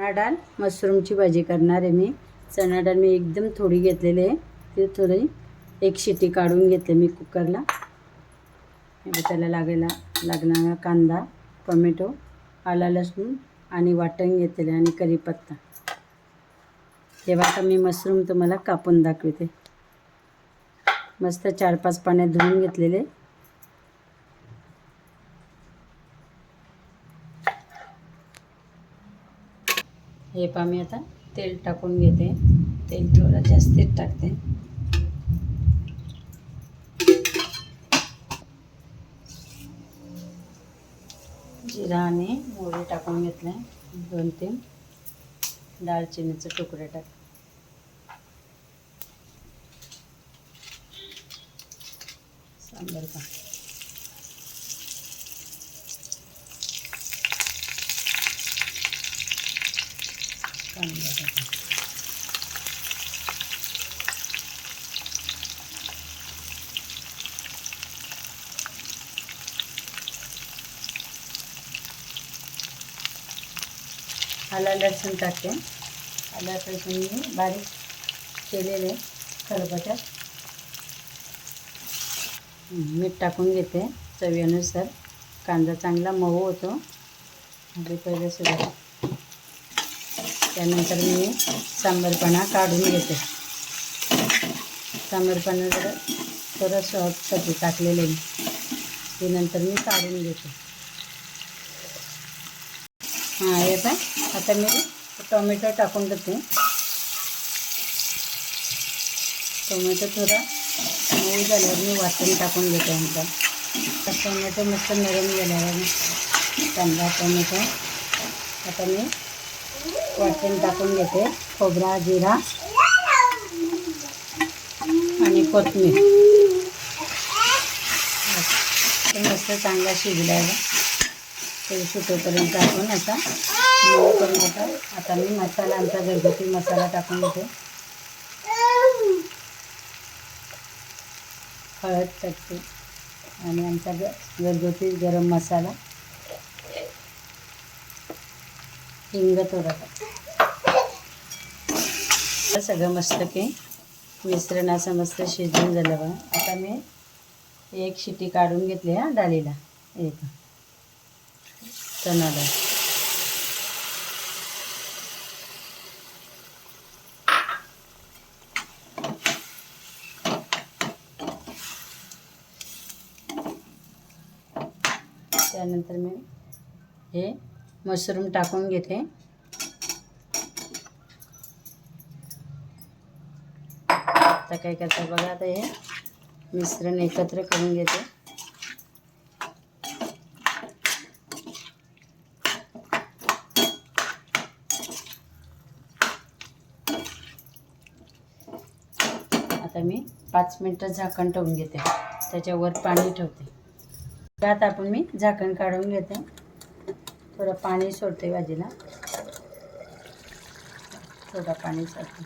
चणा डाळ मशरूमची भाजी करणार आहे मी. चणा डाळ मी एकदम थोडी घेतलेली आहे. ती थोडी एक शिटी काढून घेतली मी कुकरला. त्याला लागेला लागणारा कांदा टोमॅटो आला लसूण आणि वाटण घेतलेले आणि कढीपत्ता तेव्हा आता मी मशरूम तुम्हाला कापून दाखवते. मस्त चार पाच पाण्यात धुवून घेतलेले. हे पा मी आता तेल टाकून घेते. तेल थोडं जास्तीत टाकते. जिरा आणि मोहरी टाकून घेतले. दोन तीन. दालचिनीचे तुकडे टाक. सांबर का कांदा आला लसूण टाकते. आला लसूण मी बारीक केलेले खलबत्यात मीठ टाकून घेते चवीनुसार. कांदा चांगला मऊ होतो. म्हणजे पहिले सुद्धा त्यानंतर मी सांबरपणा काढून घेते. सांबरपणा जरा थोडं सॉफ्टसाठी टाकलेले मी ते नंतर मी काढून घेते. हां हे पण आता मी टोमॅटो टाकून देते टोमॅटो थोडा मऊ झाल्यावर मी वाटण टाकून घेते आमचा टोमॅटो मस्त नरम झाल्यावर चांगला कांदा टोमॅटो आता मी वाटण टाकून घेते खोबरा जिरा आणि कोथिंबीर मस्त चांगला शिजलायला ते तेल सुटेपर्यंत आपण असा मऊ करून आता आता मी मसाला आमचा घरगुती मसाला टाकून घेते. हळद टाकते आणि आमचा ग घरगुती गरम मसाला. हिंग थोडा सगळं मस्त की मिश्रण असं मस्त शिजून झालं बघा. आता मी एक शिटी काढून घेतली हा डाळीला. एक चणा डाळ त्यानंतर मी हे मशरूम टाकून घेते. आता काय करता बघा आता हे मिश्रण एकत्र करून घेते. आता मी पाच मिनटं झाकण ठेवून घेते. त्याच्यावर पाणी ठेवते. त्यात आपण मी झाकण काढून घेते. थोडं पाणी सोडते भाजीला. थोडं पाणी सोडते.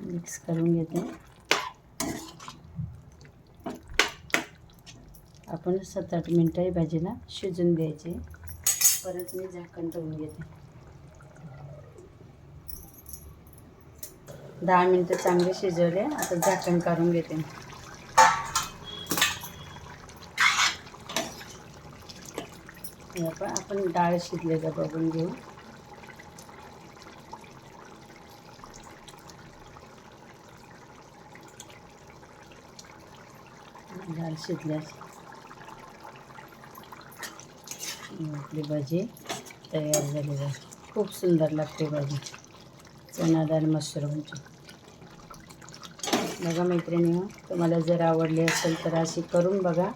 मिक्स करून घेते. आपण सात आठ मिनटं ही भाजीला शिजून द्यायची परत मी झाकण ठेवून घेते. दहा मिनटं चांगले शिजवले. आता झाकण काढून घेते. आपण आपण डाळ शिजले का बघून घेऊ. डाळ शिजल्यास आपली भाजी तयार झालेली आहे खूप सुंदर लागते भाजी. चणा डाळ मशरूमची बघा मैत्रिणी तुम्हाला जर आवडली असेल तर अशी करून बघा.